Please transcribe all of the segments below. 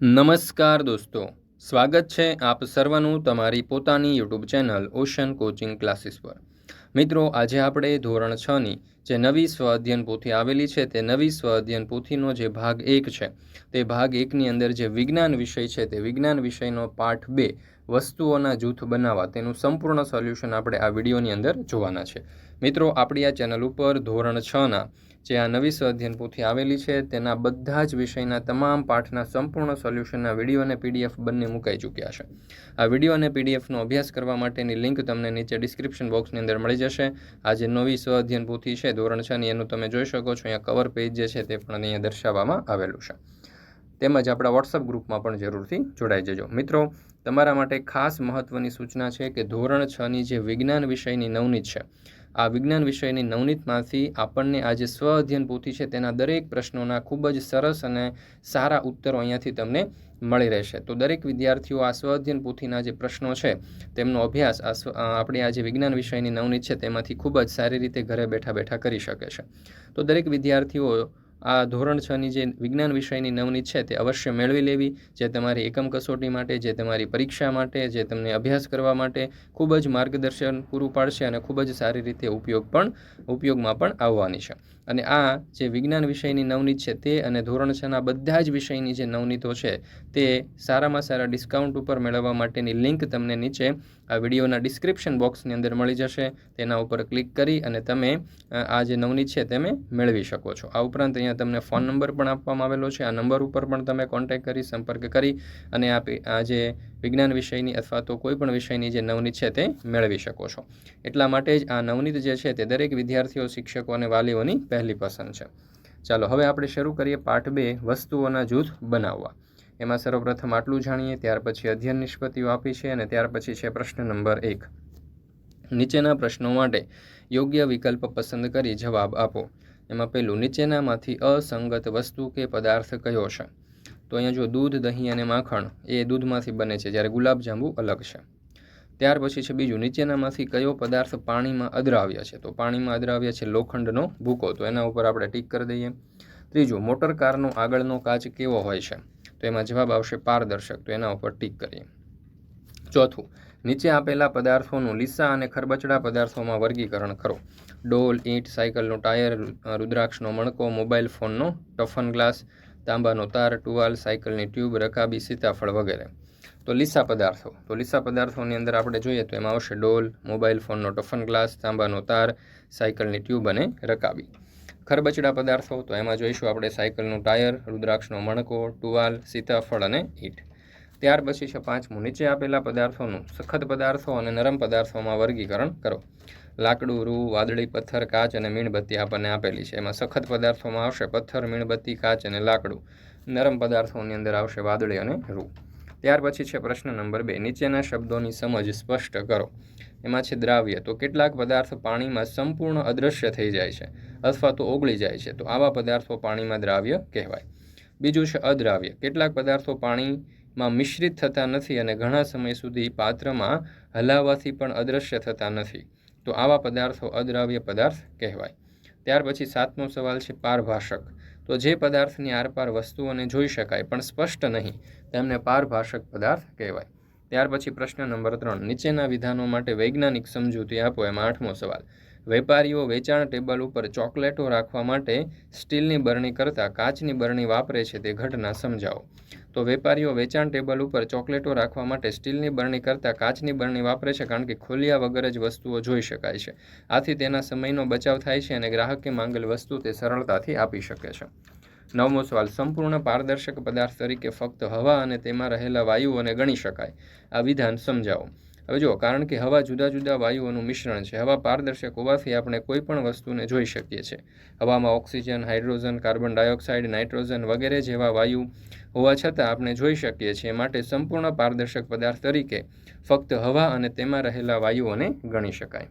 નમસ્કાર દોસ્તો, સ્વાગત છે આપ સર્વનું તમારી પોતાની YouTube channel ocean coaching classes પર. મિત્રો, આજે આપણે ધોરણ છની જે નવી સ્વ અધ્યયન પોથી આવેલી છે તે નવી સ્વ અધ્યયન પોથીનો જે ભાગ એક છે, તે ભાગ એકની અંદર જે વિજ્ઞાન વિષય છે તે વિજ્ઞાન વિષયનો પાઠ બે વસ્તુઓના જૂથ બનાવવા તેનું સંપૂર્ણ સોલ્યુશન આપણે આ વિડીયોની અંદર જોવાના છે. મિત્રો, આપણી આ ચેનલ ઉપર ધોરણ છના જે આ નવી સ્વાધ્યન પોથી આવેલી છે, તેના બધા જ વિષયના તમામ પાઠના સંપૂર્ણ સોલ્યુશનના વીડિયો અને પીડીએફ બંને મુકાઈ ચૂક્યા છે. આ વીડિયો અને પીડીએફનો અભ્યાસ કરવા માટેની લિંક તમને નીચે ડિસ્ક્રિપ્શન બોક્સની અંદર મળી જશે. આ જે નવી સ્વાધ્યન પોથી છે, ધોરણ છની એનું તમે જોઈ શકો છો, અહીંયા કવર પેજ જે છે તે પણ અહીંયા દર્શાવવામાં આવેલું છે. તેમજ આપણા વોટ્સઅપ ગ્રુપમાં પણ જરૂરથી જોડાઈ જજો. મિત્રો, તમારા માટે ખાસ મહત્ત્વની સૂચના છે કે ધોરણ છની જે વિજ્ઞાન વિષયની નવનીત છે આ વિજ્ઞાન વિષયની નવનીતમાંથી આપણને આ જે સ્વ અધ્યયન પોથી છે તેના દરેક પ્રશ્નોના ખૂબ જ સરસ અને સારા ઉત્તરો અહીંયાથી તમને મળી રહેશે. તો દરેક વિદ્યાર્થીઓ આ સ્વ અધ્યયન પોથીના જે પ્રશ્નો છે, તેમનો અભ્યાસ આ આપણે આ જે વિજ્ઞાન વિષયની નવનીત છે તેમાંથી ખૂબ જ સારી રીતે ઘરે બેઠા બેઠા કરી શકે છે. તો દરેક વિદ્યાર્થીઓ આ ધોરણ છની જે વિજ્ઞાન વિષયની નવનીત છે તે અવશ્ય મેળવી લેવી. જે તમારી એકમ કસોટી માટે, જે તમારી પરીક્ષા માટે, જે તમને અભ્યાસ કરવા માટે ખૂબ જ માર્ગદર્શન પૂરું પાડશે અને ખૂબ જ સારી રીતે ઉપયોગ પણ, ઉપયોગમાં પણ આવવાની છે. અને આ જે વિજ્ઞાન વિષયની નવનીત છે તે અને ધોરણ છના બધા જ વિષયની જે નવનીતો છે તે સારામાં સારા ડિસ્કાઉન્ટ ઉપર મેળવવા માટેની લિંક તમને નીચે આ વિડીયોના ડિસ્ક્રિપ્શન બોક્સની અંદર મળી જશે. તેના ઉપર ક્લિક કરી અને તમે આ જે નવનીત છે તમે મેળવી શકો છો. આ ઉપરાંત અહીંયા તમને ફોન નંબર પણ આપવામાં આવેલો છે. આ નંબર ઉપર પણ તમે કોન્ટેક્ટ કરી, સંપર્ક કરી અને આ જે વિજ્ઞાન વિષયની અથવા તો કોઈ પણ વિષયની જે નવનીત છે તે મેળવી શકો છો. એટલા માટે જ આ નવનીત જે છે તે દરેક વિદ્યાર્થીઓ, શિક્ષકો અને વાલીઓની પહેલી પસંદ છે. ચાલો, હવે આપણે શરૂ કરીએ પાઠ બે, વસ્તુઓના જૂથ બનાવવા. એમાં સર્વપ્રથમ આટલું જાણીએ, ત્યાર પછી અધ્યયન નિષ્પત્તિઓ આપી છે અને ત્યાર પછી છે પ્રશ્ન નંબર એક. નીચેના પ્રશ્નો માટે યોગ્ય વિકલ્પ પસંદ કરી જવાબ આપો. એમાં પહેલું, નીચેનામાંથી અસંગત વસ્તુ કે પદાર્થ કયો છે? તો અહીંયા જો દૂધ, દહીં અને માખણ એ દૂધમાંથી બને છે, જ્યારે ગુલાબજાંબુ અલગ છે. ત્યાર પછી છે બીજું, નીચેનામાંથી કયો પદાર્થ પાણીમાં અદ્રાવ્ય છે? તો પાણીમાં અદ્રાવ્ય છે લોખંડનો ભૂકો. તો એના ઉપર આપણે ટીક કરી દઈએ. ત્રીજું, મોટર કારનો આગળનો કાચ કેવો હોય છે? તો એમાં જવાબ આવશે પારદર્શક. તો એના ઉપર ટીક કરીએ. ચોથું, નીચે આપેલા પદાર્થોનું લીસા અને ખરબચડા પદાર્થોમાં વર્ગીકરણ કરો. ડોલ, ઈંટ, સાયકલનું ટાયર, રુદ્રાક્ષનો મણકો, મોબાઈલ ફોનનો ટફન ગ્લાસ, તાંબાનો તાર, ટુવાલ, સાયકલની ટ્યુબ, રકાબી, સીતાફળ વગેરે. તો લીસા પદાર્થો. તો લીસા પદાર્થોની અંદર આપણે જોઈએ તો એમાં આવશે ડોલ, મોબાઈલ ફોનનો ટફન ગ્લાસ, તાંબાનો તાર, સાયકલની ટ્યુબ અને રકાબી. ખરબચડા પદાર્થો, તો એમાં જોઈશું આપણે સાયકલનું ટાયર, રુદ્રાક્ષનો મણકો, ટુવાલ, સીતાફળ અને ઈંટ. ત્યાર પછી છે પાંચમું, નીચે આપેલા પદાર્થોનું સખત પદાર્થો અને નરમ પદાર્થોમાં વર્ગીકરણ કરો. લાકડું, રૂ, વાદળી પથ્થર, કાચ અને મીણબત્તી આપણને આપેલી છે. એમાં સખત પદાર્થોમાં આવશે પથ્થર, મીણબત્તી, કાચ અને લાકડું. નરમ પદાર્થોની અંદર આવશે વાદળી અને રૂ. ત્યાર પછી છે પ્રશ્ન નંબર બે. નીચેના શબ્દોની સમજ સ્પષ્ટ કરો. એમાં છે દ્રાવ્ય. તો કેટલાક પદાર્થ પાણીમાં સંપૂર્ણ અદૃશ્ય થઈ જાય છે અથવા તો ઓગળી જાય છે. તો આવા પદાર્થો પાણીમાં દ્રાવ્ય કહેવાય. બીજું છે અદ્રાવ્ય. કેટલાક પદાર્થો પાણીમાં મિશ્રિત થતા નથી અને ઘણા સમય સુધી પાત્રમાં હલાવવાથી પણ અદૃશ્ય થતા નથી. તો આવા પદાર્થો અદ્રાવ્ય પદાર્થ કહેવાય. ત્યાર પછી સાતમો સવાલ છે પારભાષક. તો જે પદાર્થની આરપાર વસ્તુઓને જોઈ શકાય, પણ સ્પષ્ટ નહીં. તેમને પારભાષક પદાર્થ કહેવાય. ત્યાર પછી પ્રશ્ન નંબર ત્રણ. નીચેના વિધાનો માટે વૈજ્ઞાનિક સમજૂતી આપો એમાં આઠમો સવાલ. વેપારીઓ વેચાણ ટેબલ ઉપર ચોકલેટો રાખવા માટે સ્ટીલની બરણી કરતાં કાચની બરણી વાપરે છે તે ઘટના સમજાવો. તો વેપારીઓ વેચાણ ટેબલ ઉપર ચોકલેટો રાખવા માટે સ્ટીલની બરણી કરતાં કાચની બરણી વાપરે છે કારણ કે ખોલ્યા વગર જ વસ્તુઓ જોઈ શકાય છે. આથી તેના સમયનો બચાવ થાય છે અને ગ્રાહકે માંગેલ વસ્તુ તે સરળતાથી આપી શકે છે. નવમો સવાલ, સંપૂર્ણ પારદર્શક પદાર્થ તરીકે ફક્ત હવા અને તેમાં રહેલા વાયુઓને ગણી શકાય. આ વિધાન સમજાવો. હવે જો કારણ કે હવા જુદા જુદા વાયુઓનું મિશ્રણ છે, હવા પારદર્શક હોવાથી આપણે કોઈ પણ વસ્તુને જોઈ શકીએ છીએ. હવામાં oxygen, hydrogen, carbon dioxide, nitrogen વગેરે જેવા વાયુ હોવા છતાં આપણે જોઈ શકીએ છીએ માટે સંપૂર્ણ પારદર્શક પદાર્થ તરીકે ફક્ત હવા અને તેમાં રહેલા વાયુઓને ગણી શકાય.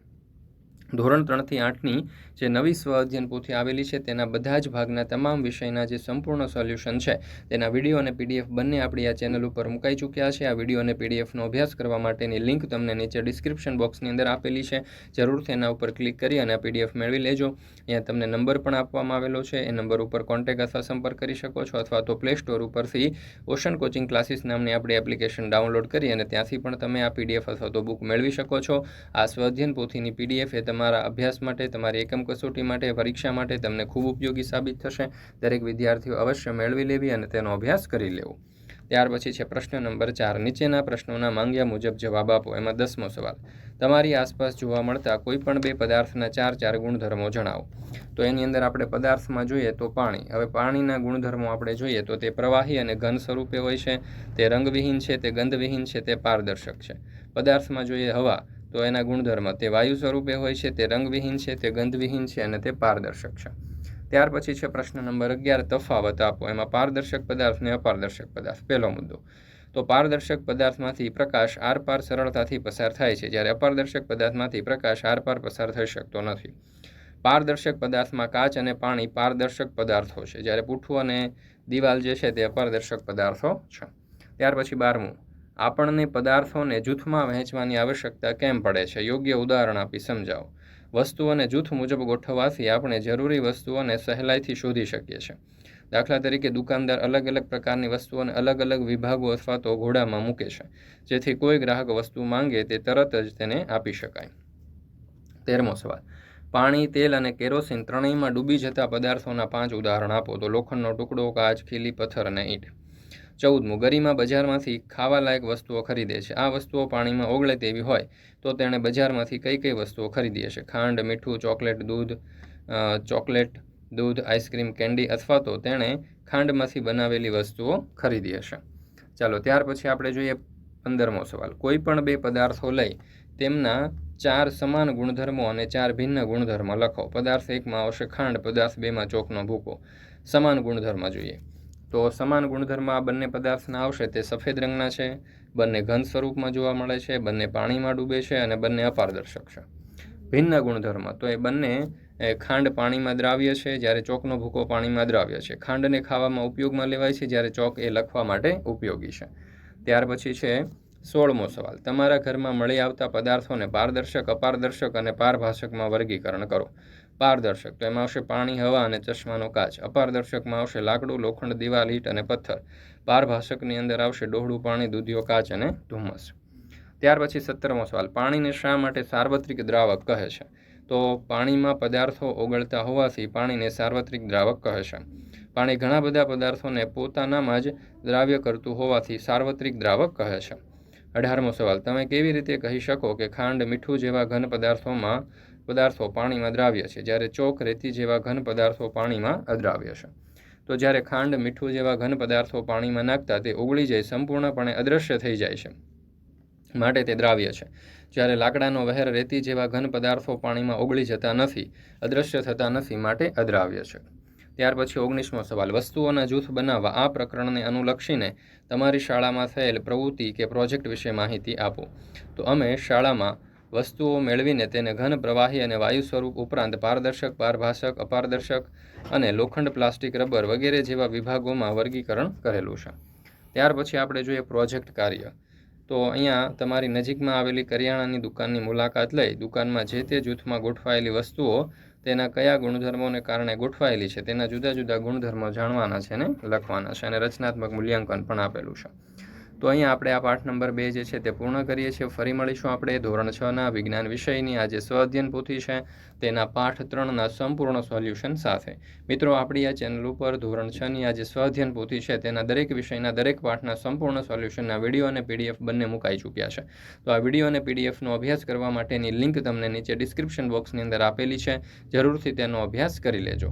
ધોરણ ત્રણથી આઠની જે નવી સ્વ અધ્યયન પોથી આવેલી છે, તેના બધા જ ભાગના તમામ વિષયના જે સંપૂર્ણ સોલ્યુશન છે, તેના વીડિયો અને પીડીએફ બંને આપણી આ ચેનલ ઉપર મુકાઈ ચૂક્યા છે. આ વીડિયો અને પીડીએફનો અભ્યાસ કરવા માટેની લિંક તમને નીચે ડિસ્ક્રિપ્શન બોક્સની અંદર આપેલી છે. જરૂરથી એના ઉપર ક્લિક કરી અને આ પીડીએફ મેળવી લેજો. અહીંયા તમને નંબર પણ આપવામાં આવેલો છે. એ નંબર ઉપર કોન્ટેક્ટ અથવા સંપર્ક કરી શકો છો અથવા તો પ્લે સ્ટોર ઉપરથી ઓશન કોચિંગ ક્લાસીસ નામની આપણી એપ્લિકેશન ડાઉનલોડ કરી અને ત્યાંથી પણ તમે આ પીડીએફ અથવા તો બુક મેળવી શકો છો. આ સ્વઅધ્યયન પોથીની પીડીએફ એ તમારા અભ્યાસ માટે, તમારી એકમ કસોટી માટે, પરીક્ષા માટે તમને ખૂબ ઉપયોગી સાબિત થશે. દરેક વિદ્યાર્થીઓ અવશ્ય મેળવી લેવી અને તેનો અભ્યાસ કરી લેવો. ત્યાર પછી છે પ્રશ્ન નંબર ચાર. નીચેના પ્રશ્નોના માંગ્યા મુજબ જવાબ આપો. એમાં દસમો સવાલ. તમારી આસપાસ જોવા મળતા કોઈ પણ બે પદાર્થના ચાર ચાર ગુણધર્મો જણાવો. તો એની અંદર આપણે પદાર્થમાં જોઈએ તો પાણી. હવે પાણીના ગુણધર્મો આપણે જોઈએ તો તે પ્રવાહી અને ઘન સ્વરૂપે હોય છે. તે રંગવિહીન છે, તે ગંધવિહીન છે, તે પારદર્શક છે. પદાર્થમાં જોઈએ હવા. તો એના ગુણધર્મ તે વાયુ સ્વરૂપે હોય છે, તે રંગવિહીન છે, તે ગંધવિહીન છે અને તે પારદર્શક છે. ત્યાર પછી છે પ્રશ્ન નંબર અગિયાર, તફાવત આપો. એમાં પારદર્શક પદાર્થ ને અપારદર્શક પદાર્થ. પહેલો મુદ્દો. તો પારદર્શક પદાર્થમાંથી પ્રકાશ આરપાર સરળતાથી પસાર થાય છે. જ્યારે અપારદર્શક પદાર્થમાંથી પ્રકાશ આરપાર પસાર થઈ શકતો નથી. પારદર્શક પદાર્થમાં કાચ અને પાણી પારદર્શક પદાર્થો છે. જ્યારે પૂઠું અને દિવાલ જે છે તે અપારદર્શક પદાર્થો છે. ત્યાર પછી બારમું. આપણને પદાર્થોને જૂથમાં વહેંચવાની આવશ્યકતા કેમ પડે છે? યોગ્ય ઉદાહરણ આપી સમજાવો. વસ્તુઓને જૂથ મુજબ ગોઠવવાથી આપણે જરૂરી વસ્તુઓને સહેલાઈથી શોધી શકીએ છીએ. દાખલા તરીકે, દુકાનદાર અલગ અલગ પ્રકારની વસ્તુઓને અલગ અલગ વિભાગો અથવા તો ઘોડામાં મૂકે છે. જેથી કોઈ ગ્રાહક વસ્તુ માંગે તે તરત જ તેને આપી શકાય. તેરમો સવાલ. પાણી, તેલ અને કેરોસીન ત્રણેયમાં ડૂબી જતા પદાર્થોના પાંચ ઉદાહરણ આપો તો લોખંડનો ટુકડો, કાચ, ખીલી, પથ્થર અને ઈંટ. ચૌદમું ગરિમા બજારમાંથી ખાવાલાયક વસ્તુઓ ખરીદે છે. આ વસ્તુઓ પાણીમાં ઓગળે તેવી હોય તો તેણે બજારમાંથી કઈ કઈ વસ્તુઓ ખરીદી હશે ખાંડ, મીઠું, ચોકલેટ, દૂધ ચોકલેટ, દૂધ, આઈસ્ક્રીમ, કેન્ડી અથવા તો તેણે ખાંડમાંથી બનાવેલી વસ્તુઓ ખરીદી હશે ચાલો, ત્યાર પછી આપણે જોઈએ પંદરમો સવાલ. કોઈ પણ બે પદાર્થો લઈ તેમના ચાર સમાન ગુણધર્મો અને ચાર ભિન્ન ગુણધર્મ લખો. પદાર્થ એકમાં આવશે ખાંડ, પદાર્થ બેમાં ચોકનો ભૂકો. સમાન ગુણધર્મ જોઈએ. તો સમાન ગુણધર્મ આ બંને પદાર્થના આવશે, તે સફેદ રંગના છે, બંને ઘન સ્વરૂપમાં જોવા મળે છે, બંને પાણીમાં ડૂબે છે અને બંને અપારદર્શક છે. ભિન્ન ગુણધર્મ, તો એ બંને ખાંડ પાણીમાં દ્રાવ્ય છે, જ્યારે ચોકનો ભૂકો પાણીમાં દ્રાવ્ય છે. ખાંડને ખાવામાં ઉપયોગમાં લેવાય છે, જ્યારે ચોક એ લખવા માટે ઉપયોગી છે. ત્યાર પછી છે સોળમો સવાલ, તમારા ઘરમાં મળી આવતા પદાર્થોને પારદર્શક, અપારદર્શક અને પારભાષકમાં વર્ગીકરણ કરો. પારદર્શક. તો એમાં આવશે પાણી, હવા અને ચશ્માનો કાચ. અપારદર્શકમાં આવશે લાકડું, લોખંડ, દિવાલ, ઈટ અને પથ્થર. પારભાષકની અંદર આવશે ડોહળું પાણી દૂધિયો કાચ અને ધુમ્મસ. ત્યાર પછી સત્તરમો સવાલ. પાણીને શા માટે સાર્વત્રિક દ્રાવક કહે છે? તો પાણીમાં પદાર્થો ઓગળતા હોવાથી પાણીને સાર્વત્રિક દ્રાવક કહે છે. પાણી ઘણા બધા પદાર્થોને પોતાનામાં જ દ્રાવ્ય કરતું હોવાથી સાર્વત્રિક દ્રાવક કહે છે. અઢારમો સવાલ. તમે કેવી રીતે કહી શકો કે ખાંડ મીઠું જેવા ઘન પદાર્થોમાં પદાર્થો પાણીમાં દ્રાવ્ય છે. જ્યારે ચોક રેતી જેવા ઘન પદાર્થો પાણીમાં અદ્રાવ્ય છે. તો જ્યારે ખાંડ મીઠું જેવા ઘન પદાર્થો પાણીમાં નાખતા તે ઓગળી જાય, સંપૂર્ણપણે અદૃશ્ય થઈ જાય છે. માટે તે દ્રાવ્ય છે. જ્યારે લાકડાનો વહેર રેતી જેવા ઘન પદાર્થો પાણીમાં ઓગળી જતા નથી અદૃશ્ય થતા નથી, માટે અદ્રાવ્ય છે. ત્યાર પછી ઓગણીસમો સવાલ. વસ્તુઓના જૂથ બનાવવા આ પ્રકરણને અનુલક્ષીને તમારી શાળામાં થયેલ પ્રવૃત્તિ કે પ્રોજેક્ટ વિશે માહિતી આપો. તો અમે શાળામાં વસ્તુઓ મેળવીને તેને ઘન, પ્રવાહી અને વાયુ સ્વરૂપ ઉપરાંત પારદર્શક, પારભાષક, અપારદર્શક અને લોખંડ, પ્લાસ્ટિક, રબર વગેરે જેવા વિભાગોમાં વર્ગીકરણ કરેલું છે. ત્યાર પછી આપણે જોઈએ પ્રોજેક્ટ કાર્ય. તો અહીંયા તમારી નજીકમાં આવેલી કરિયાણાની દુકાનની મુલાકાત લઈ દુકાનમાં જે તે જૂથમાં ગોઠવાયેલી વસ્તુઓ તેના કયા ગુણધર્મોને કારણે ગોઠવાયેલી છે તેના જુદા જુદા ગુણધર્મો જાણવાના છે ને લખવાના છે અને રચનાત્મક મૂલ્યાંકન પણ આપેલું છે. તો અહીં આપણે આ પાઠ નંબર બે જે છે તે પૂર્ણ કરીએ છીએ. ફરી મળીશું આપણે ધોરણ છના વિજ્ઞાન વિષયની. આ જે સ્વઅધ્યયન પોથી છે. તેના પાઠ ત્રણના સંપૂર્ણ સોલ્યુશન સાથે. મિત્રો, આપણી આ ચેનલ ઉપર ધોરણ છની આ જે સ્વઅધ્યયન પોથી છે. તેના દરેક વિષયના દરેક પાઠના સંપૂર્ણ સોલ્યુશનના વીડિયો અને પીડીએફ બંને મુકાઈ ચૂક્યા છે. તો આ વીડિયો અને પીડીએફનો અભ્યાસ કરવા માટેની લિંક તમને નીચે ડિસ્ક્રિપ્શન બોક્સની અંદર આપેલી છે. જરૂરથી તેનો અભ્યાસ કરી લેજો.